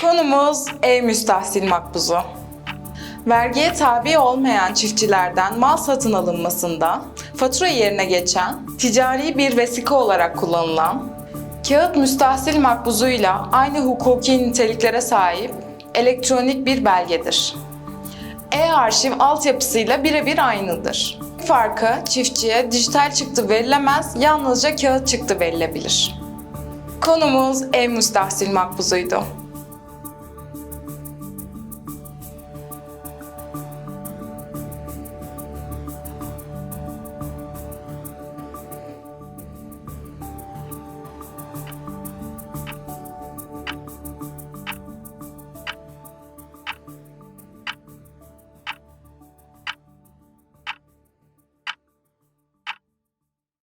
Konumuz e-müstahsil makbuzu. Vergiye tabi olmayan çiftçilerden mal satın alınmasında fatura yerine geçen, ticari bir vesika olarak kullanılan, kağıt müstahsil makbuzuyla aynı hukuki niteliklere sahip elektronik bir belgedir. E-arşiv altyapısıyla birebir aynıdır. Farkı çiftçiye dijital çıktı verilemez, yalnızca kağıt çıktı verilebilir. Konumuz e-müstahsil makbuzuydu.